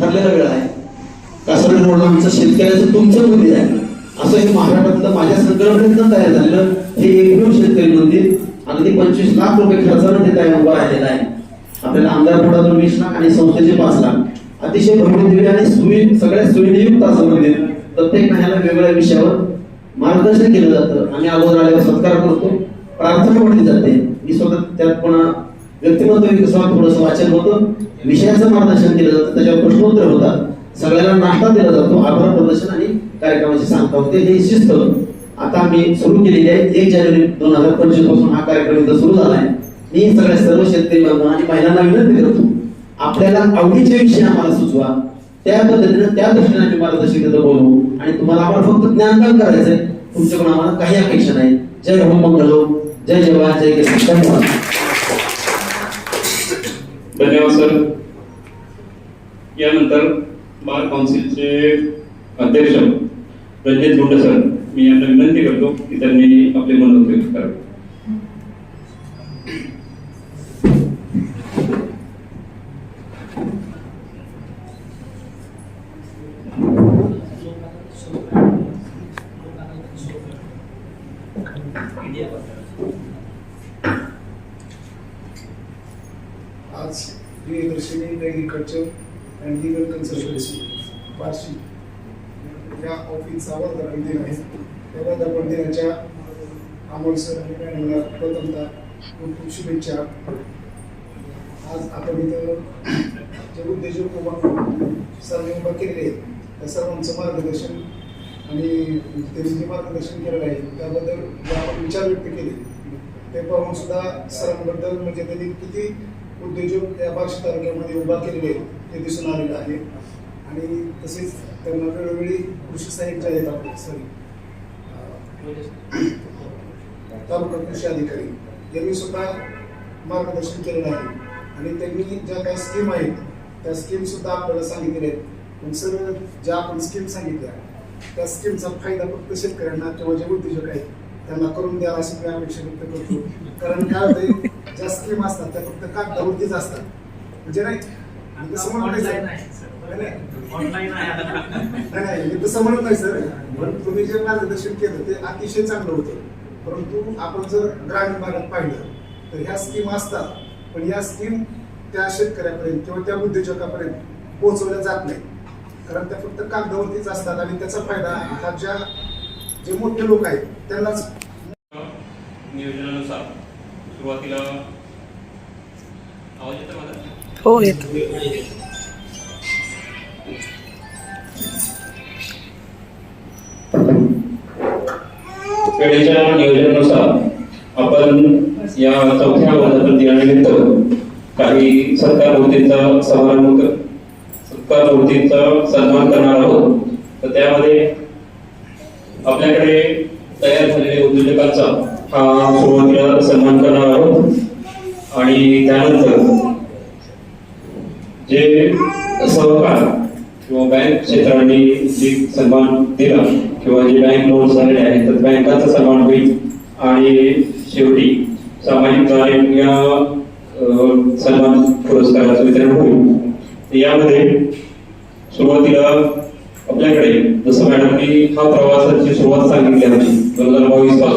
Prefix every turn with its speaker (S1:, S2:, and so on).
S1: ठरलेला वेळ आहे. कासरड रोड आमचं शेतकऱ्याचं तुमचं मंदिर आहे. असं हे महाराष्ट्रातलं माझ्या संकल्पनेतनं तयार झालेलं हे एकमेव शेतकरी मंदिर. अगदी पंचवीस लाख रुपये खर्चानं ते म्हणजे तयार उभं राहिलेलं आहे. आपल्याला आमदार पदातून वीस लाख आणि संस्थेचे पाच लाख. अतिशय भव्य आणि सुवि सगळ्या सुविधेयुक्त असं मंदिर. प्रत्येक महिन्याला वेगवेगळ्या विषयावर मार्गदर्शन केलं जातं. आम्ही अगोदर आल्यावर सत्कार करतो. प्रार्थना म्हटली जाते. मी स्वतः त्यात पुन्हा व्यक्तिमत्व विकासावर थोडंसं वाचन होतं. विषयाचं मार्गदर्शन केलं जातं. त्याच्यावर प्रश्नोत्तर होतात. सगळ्यांना नाश्ता दिला जातो. आभार प्रदर्शन आणि कार्यक्रमाची सांगता होते. हे शिस्त आता आम्ही सुरू केलेली आहे. एक जानेवारी दोन हजार पंचवीसपासून हा कार्यक्रम इथं सुरू झाला आहे. मी सगळ्या सर्व शेतकरी बांधवांना आणि महिलांना विनंती करतो आपल्याला आवडीचे विषय आम्हाला सुचवा. त्या पद्धतीने त्या दृष्टीने आम्ही मार्गदर्शन इथं बोलू. आणि तुम्हाला आम्हाला फक्त ज्ञानदान करायचंय. तुमच्याकडून आम्हाला काही अपेक्षा नाही. जय हो मंगल जय जवान. जय किसान. धन्यवाद.
S2: धन्यवाद सर. यानंतर बार काउन्सिलचे अध्यक्ष रंजित गुंड सर मी यांना विनंती करतो की त्यांनी आपले मनोरंजन व्यक्त करावे.
S3: आज Priyadarshini agriculture and legal consultancy Barshi या ऑफिसचा वर्धापन दिन आहे. त्या वर्धापन दिनाच्या अमोल सर आणि मॅडमला प्रथमतः खूप खूप शुभेच्छा. आज आपण इथं जे उद्योजक उभा सर्व उभा केलेले आहेत त्या सर्वांचं मार्गदर्शन आणि त्यांनी जे मार्गदर्शन केलेलं आहे त्याबद्दल आपण विचार व्यक्त केले. ते पाहून सुद्धा सरांबद्दल म्हणजे त्यांनी किती उद्योजक या बार्शी तालुक्यामध्ये उभा केलेले ते दिसून आलेलं आहे. आणि तसेच त्यांना वेळोवेळी कृषी सहाय्यक आहेत आपले सॉरी तालुका कृषी अधिकारी यांनी सुद्धा मार्गदर्शन केलेलं आहे. आणि त्यांनी ज्या काही स्कीम आहेत त्या स्कीम सुद्धा आपल्याला सांगितलेल्या आहेत. पण सर ज्या आपण स्कीम सांगितल्या त्या स्कीमचा फायदा फक्त शेतकऱ्यांना किंवा जे उद्योजक आहेत त्यांना करून द्या अशी मी अपेक्षा व्यक्त करतो. कारण काय होतंय ज्या स्कीम असतात त्या फक्त कागदावरतीच असतात. म्हणजे नाही. मी तसं म्हणत सर. नाही, नाही, मी तसं म्हणत नाही सर पण तुम्ही जे मार्गदर्शन केलं ते अतिशय चांगलं होतं. परंतु आपण जर ग्रामीण भागात पाहिलं तर ह्या स्कीम असतात पण या स्कीम त्या शेतकऱ्यापर्यंत किंवा त्या उद्योजकापर्यंत पोहोचवल्या जात नाही कारण त्या फक्त कागदावरतीच असतात आणि त्याचा फायदा हा ज्या जे मोठे लोक आहेत त्यांनाच
S2: नियोजनानुसार सुरुवातीला आवाज येतो माझा?
S4: हो येतो.
S2: वेळेच्या नियोजनानुसार आपण या चौथ्या वर्धापन दिनानिमित्त काही सत्कार मूर्तींचा समारंभ कर- सत्कार मूर्तींचा सन्मान करणार आहोत. तर त्यामध्ये आपल्याकडे तयार झालेल्या उद्योजकांचा हा सुरुवातीला सन्मान करणार आहोत. आणि त्यानंतर जे सहकार किंवा बँक क्षेत्राने जे सन्मान दिला किंवा जे बँक लोन झालेले आहेत तर बँकाचा सन्मान होईल. आणि शेवटी सामाजिक कार्य या सन्मान पुरस्काराचं वितरण होईल. यामध्ये सुरुवातीला आपल्याकडे जसं मॅडमनी हा प्रवासाची सुरुवात सांगितली आमची. दोन हजार बावीसपासून.